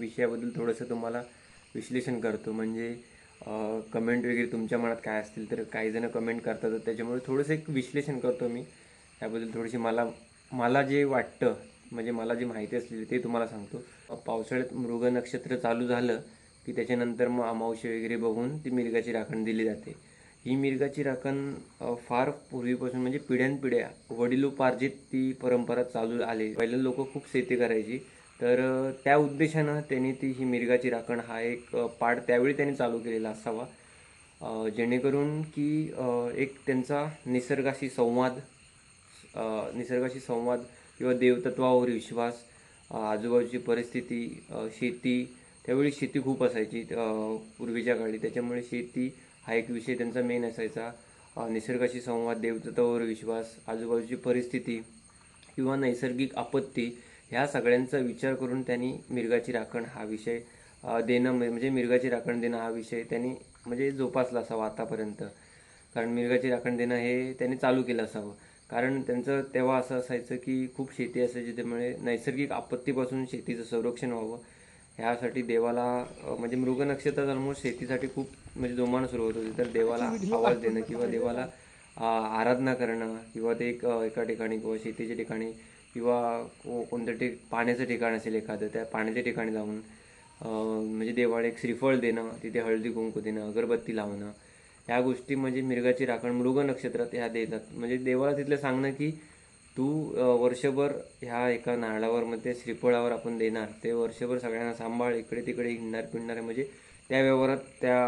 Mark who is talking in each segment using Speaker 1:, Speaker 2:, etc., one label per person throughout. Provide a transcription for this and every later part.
Speaker 1: विषयाबद्दल थोडंसं तुम्हाला विश्लेषण करतो. म्हणजे कमेंट वगैरे तुमच्या मनात काय असतील तर काही जण कमेंट करतात. तर त्याच्यामुळे थोडंसं एक विश्लेषण करतो मी. त्याबद्दल थोडीशी मला मला जे वाटतं म्हणजे मला जी माहिती असलेली ते तुम्हाला सांगतो. पावसाळ्यात मृग नक्षत्र चालू झालं की त्याच्यानंतर मग अमावशी वगैरे बघून ती मिरगाची राखण दिली जाते. ही मिरगाची राखण फार पूर्वीपासून म्हणजे पिढ्यानपिढ्या वडिलोपार्जित ती परंपरा चालू आली पहिले लोक खूप शेती करायची. तर त्या उद्देशानं त्यांनी ती ही मिरगाची राखण हा एक पाठ त्यावेळी त्यांनी चालू केलेला असावा. जेणेकरून की एक त्यांचा निसर्गाशी संवाद निसर्गाशी संवाद किंवा देवतत्वावर विश्वास आजूबाजूची परिस्थिती शेती त्यावेळी शेती खूप असायची पूर्वीच्या काळी. त्याच्यामुळे शेती हा एक विषय त्यांचा मेन असायचा. निसर्गाशी संवाद देवतत्वावर विश्वास आजूबाजूची परिस्थिती किंवा नैसर्गिक आपत्ती ह्या सगळ्यांचा विचार करून त्यांनी मिरगाची राखण हा विषय देणं म्हणजे मिरगाची राखण देणं हा विषय त्यांनी म्हणजे जोपासला असावा आतापर्यंत. कारण मिरगाची राखण देणं हे त्यांनी चालू केलं असावं. कारण त्यांचं तेव्हा असं असायचं की खूप शेती असायची त्यामुळे नैसर्गिक आपत्तीपासून शेतीचं संरक्षण व्हावं. ह्यासाठी देवाला म्हणजे मृग नक्षत्रात ऑलमोस्ट शेतीसाठी खूप म्हणजे जोमानं सुरुवात होती तर देवाला आवाज देणं किंवा देवाला आराधना करणं किंवा ते एक एका ठिकाणी किंवा शेतीच्या ठिकाणी किंवा को कोणतं ठिक पाण्याचं ठिकाण असेल एखादं त्या पाण्याच्या ठिकाणी जाऊन म्हणजे देवाला एक श्रीफळ देणं तिथे हळदी कुंकू देणं अगरबत्ती लावणं ह्या गोष्टी म्हणजे मिरगाची राखण मृग नक्षत्रात ह्या देतात. म्हणजे देवाला तिथलं सांगणं की तू वर्षभर ह्या एका नारळावर मध्ये श्रीफळावर आपण देणार. ते वर्षभर सगळ्यांना सांभाळ इकडे तिकडे हिंडणार पिंडणार म्हणजे त्या व्यवहारात त्या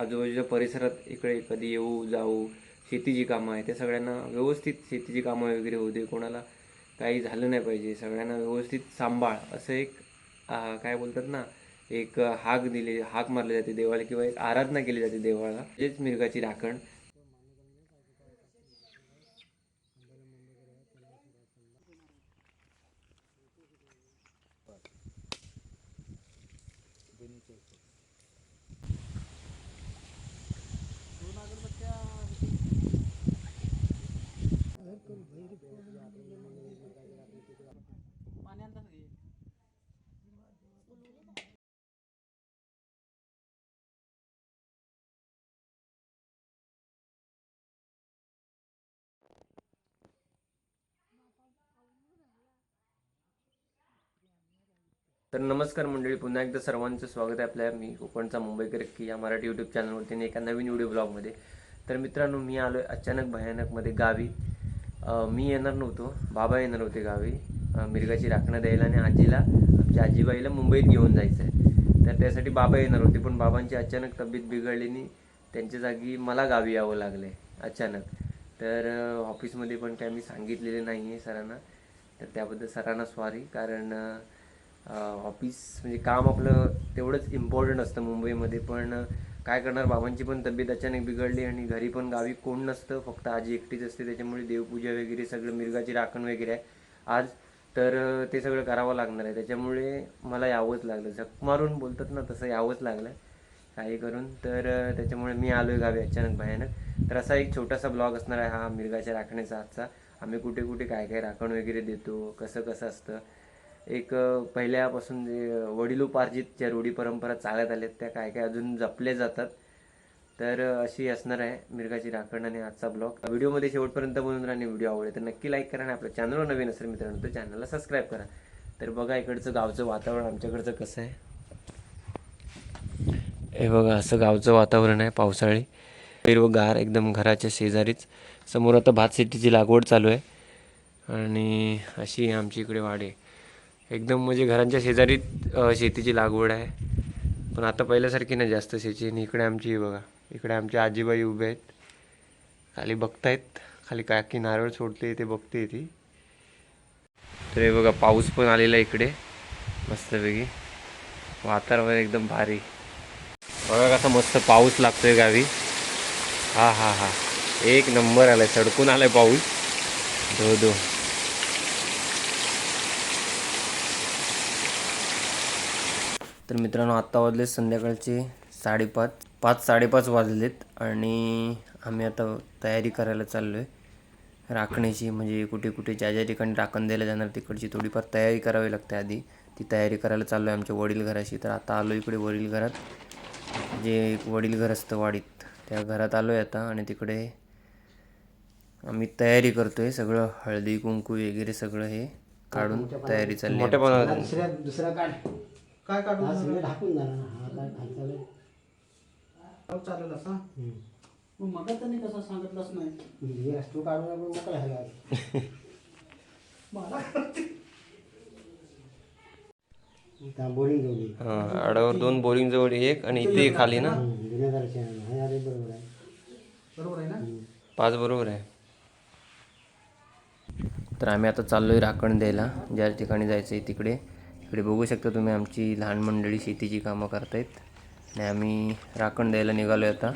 Speaker 1: आजूबाजूच्या परिसरात इकडे कधी येऊ जाऊ शेतीची कामं आहे त्या सगळ्यांना व्यवस्थित शेतीची कामं वगैरे होऊ दे. कोणाला काही झालं नाही पाहिजे. सगळ्यांना व्यवस्थित सांभाळ. असं एक काय बोलतात ना एक हाक दिली हाक मारली जाते देवाला किंवा एक आराधना केली जाते देवाला. हेच मिरगाची राखण. तर नमस्कार मंडळी पुन्हा एकदा सर्वांचं स्वागत आहे आपल्या मी कोकणचा मुंबईकर की या मराठी यूट्यूब चॅनलवरती एका नवीन व्हिडिओ ब्लॉगमध्ये तर मित्रांनो मी आलो आहे अचानक भयानकमध्ये गावी. मी येणार नव्हतो बाबा येणार होते गावी. मिरगाची राखणं द्यायला आणि आजीला आमच्या आजीबाईला मुंबईत घेऊन जायचं आहे तर त्यासाठी बाबा येणार होते पण बाबांची अचानक तब्येत बिघडलीनी त्यांच्या जागी मला गावी यावं लागलं आहे अचानक. तर ऑफिसमध्ये पण काय मी सांगितलेले नाही आहे सरांना. तर त्याबद्दल सरांना स्वारी कारण ऑफिस म्हणजे काम आपलं तेवढंच इम्पॉर्टंट असतं मुंबईमध्ये. पण काय करणार? बाबांची पण तब्येत अचानक बिघडली आणि घरी पण गावी कोण नसतं. फक्त आजी एकटीच असते. त्याच्यामुळे देवपूजा वगैरे सगळं मिरगाची राखण वगैरे आहे. आज तर ते सगळं करावं लागणार आहे. त्याच्यामुळे मला यावंच लागलं. झक मारून बोलतात ना तसं यावंच लागलं. काही करून. तर त्याच्यामुळे मी आलो आहे गावी अचानक भयानक. तर असा एक छोटासा ब्लॉग असणार आहे हा मिरगाच्या राखण्याचा आजचा. आम्ही कुठे कुठे काय काय राखण वगैरे देतो कसं कसं असतं. एक पहिल्यापासून जे वडिलोपार्जित ज्या रूढी परंपरा चालत आल्यात त्या काय काय अजून जपल्या जातात तर अशी असणार आहे मिरगाची राखण आणि आजचा ब्लॉग. व्हिडिओमध्ये शेवटपर्यंत बनून राहा आणि व्हिडिओ आवडेल तर नक्की लाईक करा आणि आपल्या चॅनलवर नवीन असेल मित्रांनो तर चॅनलला सबस्क्राईब करा. तर बघा इकडचं गावचं वातावरण आमच्याकडचं कसं आहे. हे बघा असं गावचं वातावरण आहे पावसाळी. हिरवगार एकदम घराच्या शेजारीच. समोर आता भात शेतीची लागवड चालू आहे. आणि अशी आमची इकडे आहे. एकदम म्हणजे घरांच्या शेजारीत शेतीची लागवड आहे. पण आता पहिल्यासारखी नाही जास्त शेती आणि इकडे आमची बघा. इकडे आमचे आजीबाई उभे आहेत. खाली बघतायत. खाली काकी नारळ सोडते ते बघते ती. तर हे बघा पाऊस पण आलेला आहे इकडे. मस्तपैकी. वातावरण एकदम भारी. बघा कसा मस्त पाऊस लागतोय गावी. हा हा हा. एक नंबर आलाय. सडकून आलाय पाऊस. धो धो. तर मित्रांनो आत्ता वाजले संध्याकाळचे साडेपाच. पाच साडेपाच वाजलेत आणि आम्ही आता तयारी करायला चाललो आहे राखण्याची म्हणजे कुठे कुठे ज्या ज्या ठिकाणी राखण द्यायला जाणार तिकडची थोडीफार तयारी करावी लागते आधी. ती तयारी करायला चाललो आहे आमच्या वडील घराशी. तर आता आलो इकडे वडील घरात. जे एक वडील घर असतं वाडीत त्या घरात आलो आहे आता आणि तिकडे आम्ही तयारी करतोय. सगळं हळदी कुंकू वगैरे सगळं हे काढून तयारी चालली आहे.
Speaker 2: दुसऱ्या
Speaker 3: काय काढून
Speaker 2: हा सगळं ढाकून जाणार ना. हा काय खालचा वेळ.
Speaker 3: चालेल असा. मग मग त्यांनी कसं सांगितलंच नाही?
Speaker 2: हे वस्तू काढून आपण मोकळा झाला
Speaker 3: मला
Speaker 2: बोरिंग ये.
Speaker 1: हा, आडावर दोन बोरिंग जवळ एक आणि इथे खाली ना?
Speaker 2: हम्म, जुन्या घराच्या आहे. हा, अरे बरोबर आहे.
Speaker 3: बरोबर आहे ना?
Speaker 1: पाच बरोबर आहे. तर आम्ही आता चाललो आहे राखण द्यायला. ज्या ठिकाणी जायचं आहे तिकडे. इकडे बघू शकता तुम्ही आमची लहान मंडळी शेतीची कामं करतायत. आणि आम्ही राखण द्यायला निघालो आहे आता.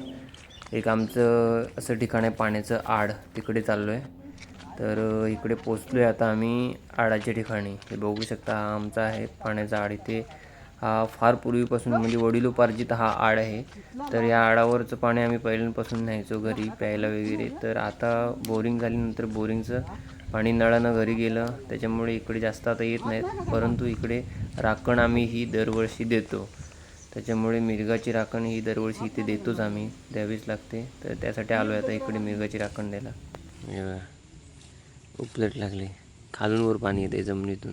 Speaker 1: एक आमचं असं ठिकाण आहे पाण्याचं आड. तिकडे चाललो आहे तर इकडे पोचलो आहे आता आम्ही आडाच्या ठिकाणी. हे बघू शकता हा आमचा आहे पाण्याचा आड. इथे हा फार पूर्वीपासून म्हणजे वडिलोपार्जित हा आड आहे. तर या आडावरचं पाणी आम्ही पहिल्यापासून न्यायचो घरी प्यायला वगैरे. तर आता बोरिंग झाल्यानंतर बोरिंगचं पाणी नळानं घरी गेलं त्याच्यामुळे इकडे जास्त आता येत नाहीत. परंतु इकडे राखण आम्ही ही दरवर्षी देतो. त्याच्यामुळे मिरगाची राखण ही दरवर्षी इथे देतोच आम्ही. द्यावीच लागते. तर त्यासाठी आलो आहे आता इकडे मिरगाची राखण द्यायला. उपलेट लागली. खालून वर पाणी येते जमिनीतून.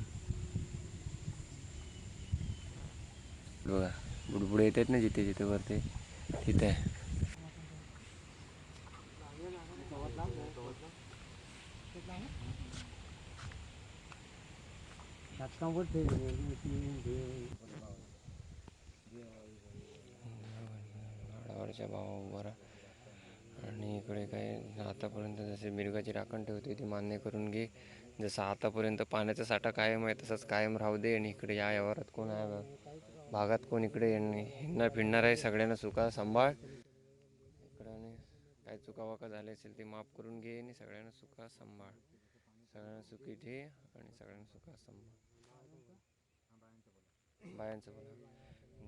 Speaker 1: बघा. बुडबुडे येतात ना जिथे जिथे वरते? तिथे. आहे. झाडावरच्या भावा उभा आणि इकडे काय आतापर्यंत जसे मिरगाची राखण ठेवते ती मान्य करून घे. जसं आतापर्यंत पाण्याचा साठा कायम आहे तसंच कायम राहू दे. आणि इकडे या व्यवहारात कोण आहे? भागात कोण इकडे हिंडणार फिरणार आहे? सगळ्यांना सुका सांभाळ. इकडं काय चुकावाका झाले असेल ते माफ करून घे. आणि सगळ्यांना सुखा सांभाळ. सगळ्यांना सुखी ठे आणि सगळ्यांना सुखा सांभाळ. बायांचं बोला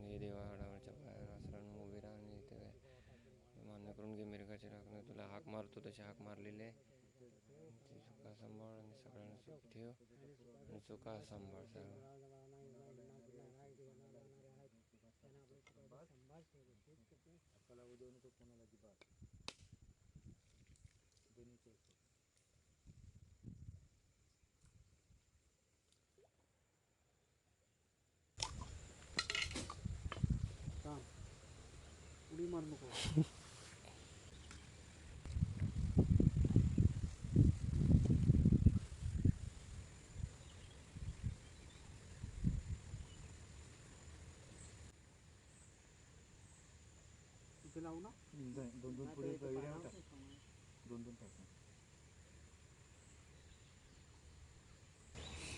Speaker 1: हे देवा आडावरच्या बाहेर आसरानं उभे राहा आणि ते मान्य करून घे मिरगाची राखणं तुला हाक मारतो तशी हाक मारलेली आहे. ती चुका सांभाळ आणि सगळ्यांना सुख ठेव. आणि चुका सांभाळ सगळं
Speaker 3: नको लावू ना दोन दोन पुढे दोन दोन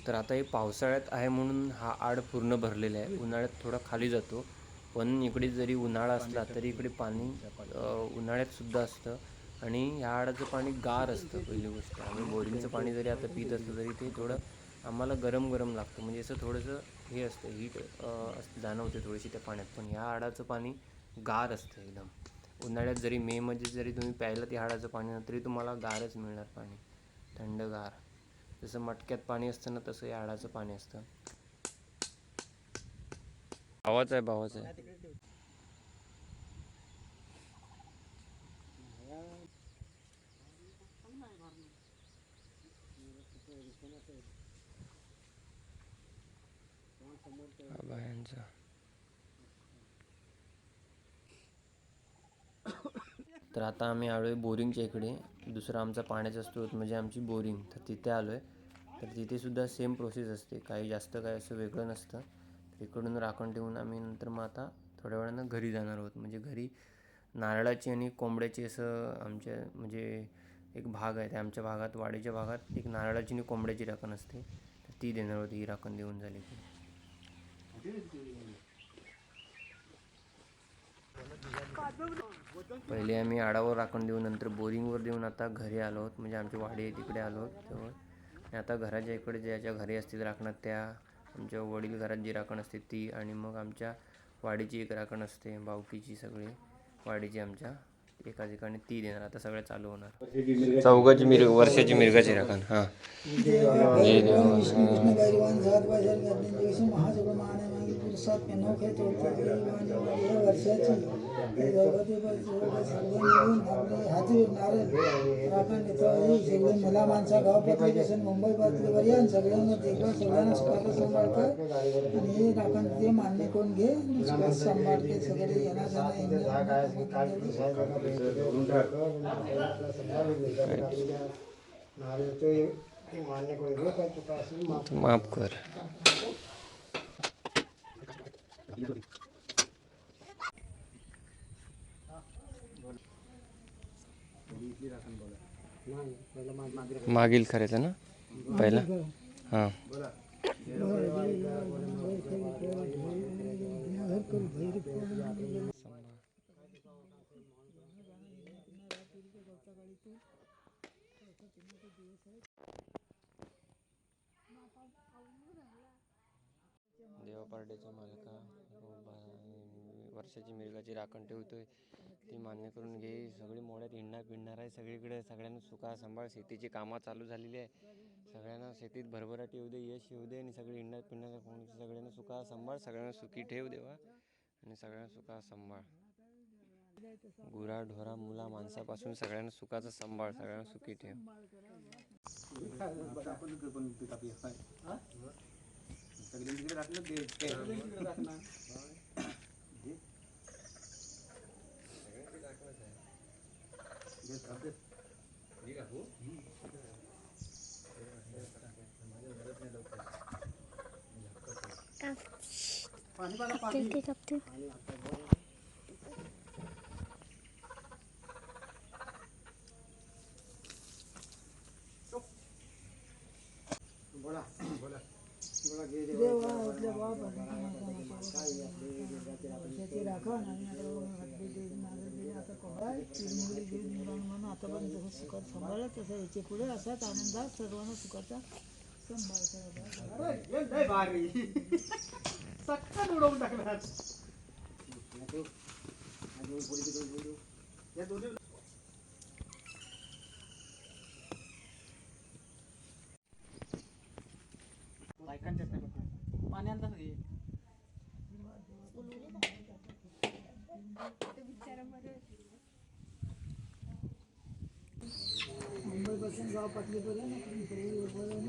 Speaker 1: तर आता हे पावसाळ्यात आहे म्हणून हा आड पूर्ण भरलेला आहे. उन्हाळ्यात थोडा खाली जातो. पण इकडे जरी उन्हाळा असला तरी इकडे पाणी उन्हाळ्यात सुद्धा असतं. आणि ह्या आडाचं पाणी गार असतं पहिली गोष्ट. आम्ही बोरिंगचं पाणी जरी आता पित असलं तरी ते थोडं आम्हाला गरम गरम लागतं. म्हणजे असं थोडंसं हे असतं हीट जाणवते थोडीशी त्या पाण्यात. पण ह्या आडाचं पाणी गार असतं एकदम. उन्हाळ्यात जरी मेमध्ये जरी तुम्ही प्यायला त्या हाडाचं पाणी ना तरी तुम्हाला गारच मिळणार पाणी. थंडगार जसं मटक्यात पाणी असतं ना तसं या हाडाचं पाणी असतं. भावाचं आहे भावाचं आहे. बायांचा तर आता आम्ही आलो आहे बोरिंगच्या इकडे. दुसरा आमचा पाण्याचा स्रोत म्हणजे आमची बोरिंग. तर तिथे आलो आहे तर तिथेसुद्धा सेम प्रोसेस असते. काही जास्त काही असं वेगळं नसतं. तर इकडून राखण ठेवून आम्ही नंतर मग आता थोड्या वेळानं घरी जाणार आहोत. म्हणजे घरी नारळाची आणि कोंबड्याची असं आमच्या म्हणजे एक भाग आहे त्या आमच्या भागात वाडीच्या भागात एक नारळाची आणि कोंबड्याची राखण असते. तर ती देणार होती ही राखण देऊन झाली की पहिले आम्ही आडावर राखण देऊन नंतर बोरिंगवर देऊन आता घरी आलो आहोत. म्हणजे आमची वाडी आहे तिकडे आलो आहोत. आणि आता घराच्या इकडे ज्याच्या घरी असतील राखणात त्या आमच्या वडील घरात जी राखण असते ती आणि मग आमच्या वाडीची एक राखण असते बावकीची सगळी. वाडीची आमच्या एका ठिकाणी ती देणार आता सगळं चालू होणार चौघाची मिर वर्षाची मिरगाची राखण हां
Speaker 4: वर्षात नौखे वर्षाची. भगवती सगळे मिळून आपले हाती सगळे मला माणसा गाव पत्रिकेशन मुंबई पत्रिकेवर सगळ्यांना देखभाल सगळ्यांना सुखाचा सांभाळ कर आणि हे राखण ते मान्य करून घे के सगळे. येणार
Speaker 2: माफ
Speaker 1: कर
Speaker 2: नाही पहिलं माझी मागे
Speaker 1: मागील करायचं ना? पहिला? हां. देवापार्ट्याच्या मालका वर्षाची मिरगाची राखण ठेवतोय. ती मान्य करून घे सगळी मोड्यात हिंडणार पिंडणार आहे सगळीकडे सगळ्यांना सुखा सांभाळ शेतीची कामं चालू झालेली आहे सगळ्यांना शेतीत भरभराट येऊ दे यश येऊ दे आणि सगळी हिंडणार पिंडणार कोण सगळ्यांना सुखा सांभाळ सगळ्यांना सुखी ठेव देवा आणि सगळ्यांना सुखा सांभाळ गुरा ढोरा मुला माणसापासून सगळ्यांना सुखाचा सांभाळ सगळ्यांना सुखी ठेव
Speaker 2: बोला देवा.
Speaker 4: देवा आपल्या बाप वर्षाची राखण आणि आता हात दिले, नारळ दिले, आता कोंबडा चिरमुरी घेऊन निवांत म्हणून आतापर्यंत जसं सुखात सांभाळलं तसं याचे पुढे असाच आनंदात सर्वांना सुखाचा सांभाळ करायचा मुंबईपासून गाव पातळीपर्यंत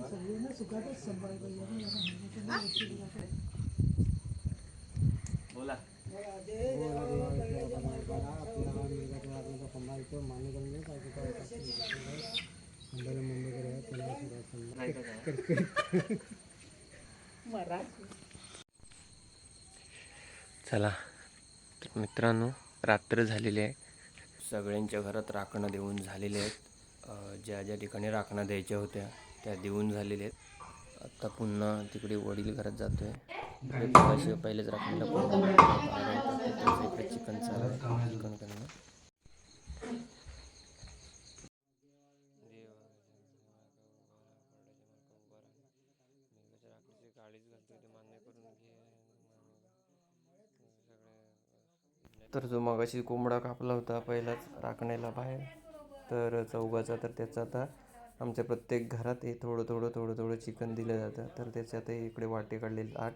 Speaker 4: सगळ्यांना सुखातच सांभाळ
Speaker 1: बोला
Speaker 2: घे काय चुका असेल मुंबईला मुंबईकडे आहे, पुण्याला सुरत समजा.
Speaker 1: चला. तर मित्रांनो रात्र झालेली आहे. सगळ्यांच्या घरात राखणं देऊन झालेले आहेत. ज्या ज्या ठिकाणी राखणं द्यायच्या होत्या त्या देऊन झालेल्या आहेत. आता पुन्हा तिकडे वडील घरात जातोय. इकडे मगाशी पहिलेच राखणीला फोन इकडे चिकन चालू आहे. चिकन करणं. तर जो मगाशी कोंबडा कापला होता पहिलाच राखण्याला बाहेर. तर चौघाचा तर त्याचा आता आमच्या प्रत्येक घरात हे थोडं थोडं थोडं थोडं चिकन दिलं जातं. तर त्याच्यात इकडे वाटे काढलेले आठ.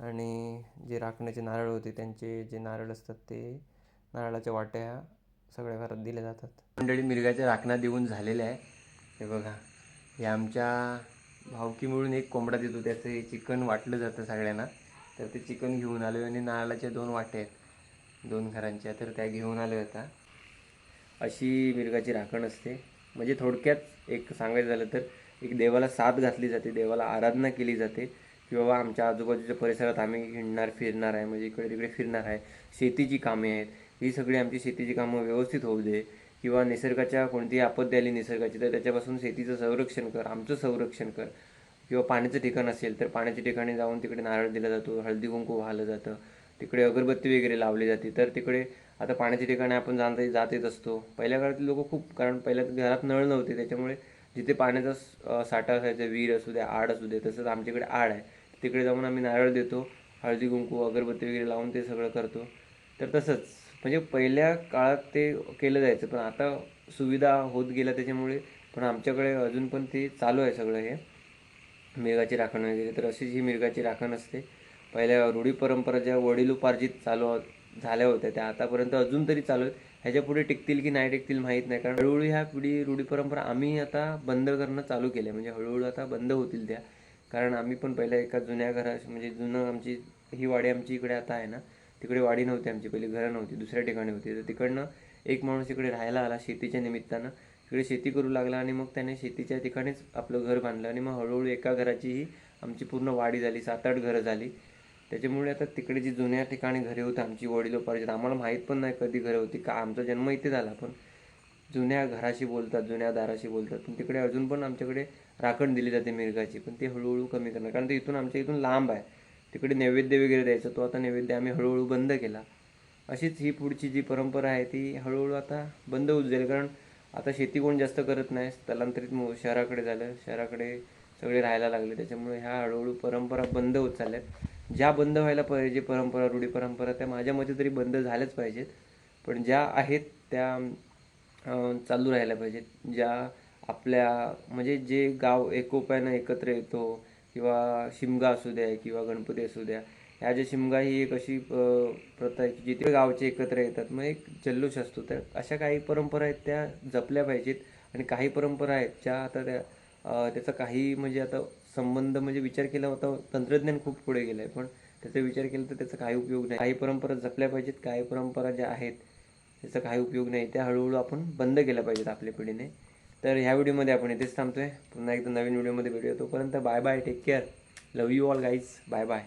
Speaker 1: आणि जे राखण्याचे नारळ होते त्यांचे जे नारळ असतात ते नारळाच्या वाट्या सगळ्या घरात दिल्या जातात. मंडळी मिरगाच्या राखणा देऊन झालेल्या आहे. हे बघा हे आमच्या भावकी मिळून एक कोंबडा देतो. त्याचं हे चिकन वाटलं जातं सगळ्यांना. तर ते चिकन घेऊन आलो आणि नारळाच्या दोन वाट्या आहेत. दोन घरांच्या. तर त्या घेऊन आल्या होत्या अशी मिरगाची राखण असते. म्हणजे थोडक्यात एक सांगायचं झालं तर एक देवाला साथ घातली जाते देवाला आराधना केली जाते की बाबा आमच्या आजूबाजूच्या परिसरात आम्ही हिंडणार फिरणार आहे म्हणजे इकडे तिकडे फिरणार आहे शेतीची कामे आहेत ही सगळी आमची शेतीची कामं व्यवस्थित होऊ दे किंवा निसर्गाच्या कोणतीही आपत्ती आली निसर्गाची तर त्याच्यापासून शेतीचं संरक्षण कर आमचं संरक्षण कर. किंवा पाण्याचं ठिकाण असेल तर पाण्याच्या ठिकाणी जाऊन तिकडे नारळ दिला जातो हळदी कुंकू वाहलं जातं तिकडे अगरबत्ती वगैरे लावली जाते तर तिकडे आता पाण्याच्या ठिकाणी आपण जाणता जात येत असतो. पहिल्या काळातले लोक खूप कारण पहिल्या घरात नळ नव्हते त्याच्यामुळे जिथे पाण्याचा साठा असायचा विहीर असू द्या आड असू दे तसंच आमच्याकडे आड आहे. तिकडे जाऊन आम्ही नारळ देतो हळदी कुंकू अगरबत्ती वगैरे लावून ते सगळं करतो. तर तसंच म्हणजे पहिल्या काळात ते केलं जायचं पण आता सुविधा होत गेल्या त्याच्यामुळे पण आमच्याकडे अजून पण ते चालू आहे सगळं हे. मिरगाची राखण वगैरे तर अशीच ही मिरगाची राखण असते. पहिल्या रूढी परंपरा ज्या वडिलोपार्जित चालू झाल्या होत्या त्या. आतापर्यंत अजून तरी चालू आहेत. ह्याच्या पुढे टिकतील की नाही टिकतील माहीत नाही. कारण हळूहळू ह्या पिढी रूढी परंपरा आम्ही आता बंद करणं चालू केल्या. म्हणजे हळूहळू आता बंद होतील त्या. कारण आम्ही पण पहिल्या एका जुन्या घरा म्हणजे जुनं आमची ही वाडी आमची इकडे आता आहे ना तिकडे वाडी नव्हती आमची. पहिली घरं नव्हती दुसऱ्या ठिकाणी होती. तर तिकडनं एक माणूस इकडे राहायला आला शेतीच्या निमित्तानं. इकडे शेती करू लागला आणि मग त्याने शेतीच्या ठिकाणीच आपलं घर बांधलं. आणि मग हळूहळू एका घराची ही आमची पूर्ण वाडी झाली. सात आठ घरं झाली. त्याच्यामुळे आता तिकडे जी जुन्या ठिकाणी घरे होती आमची वडिलोपार्जित आम्हाला माहीत पण नाही कधी घरे होती. का आमचा जन्म इथे झाला पण जुन्या घराशी बोलतात जुन्या दाराशी बोलतात. पण तिकडे अजून पण आमच्याकडे राखण दिली जाते मिरगाची पण ते हळूहळू कमी करणार. कारण ते इथून आमच्या इथून लांब आहे. तिकडे नैवेद्य वगैरे द्यायचा तो आता नैवेद्य आम्ही हळूहळू बंद केला. अशीच ही पुढची जी परंपरा आहे ती हळूहळू आता बंद होत जाईल. कारण आता शेती कोण जास्त करत नाही. स्थलांतरित शहराकडे झालं. शहराकडे सगळे राहायला लागले. त्याच्यामुळे ह्या हळूहळू परंपरा बंद होत चालल्यात. ज्या बंद व्हायला पाहिजे परंपरा रूढी परंपरा त्या माझ्या मते तरी बंद झाल्याच पाहिजेत. पण ज्या आहेत त्या चालू राहायला पाहिजेत. ज्या आपल्या म्हणजे जे गाव एकोप्यानं एकत्र येतो किंवा शिमगा असू द्या किंवा गणपती असू द्या ह्या ज्या शिमगा ही एक अशी प्रथा आहे की जिथे गावचे एकत्र येतात मग एक जल्लोष असतो. तर अशा काही परंपरा आहेत त्या जपल्या पाहिजेत. आणि काही परंपरा आहेत ज्या आता त्या त्याचा काही म्हणजे आता संबंध म्हणजे विचार केला होता तंत्रज्ञान खूप पुढे गेलं आहे पण त्याचा विचार केला तर त्याचा काही उपयोग नाही. काही परंपरा जपल्या पाहिजेत काही परंपरा ज्या आहेत त्याचा काही उपयोग नाही. त्या हळूहळू आपण बंद केल्या पाहिजेत आपल्या पिढीने. तर ह्या व्हिडिओमध्ये आपण इथेच थांबतोय. पुन्हा एकदा नवीन व्हिडिओमध्ये भेटूया. तोपर्यंत bye bye take care love you all guys bye bye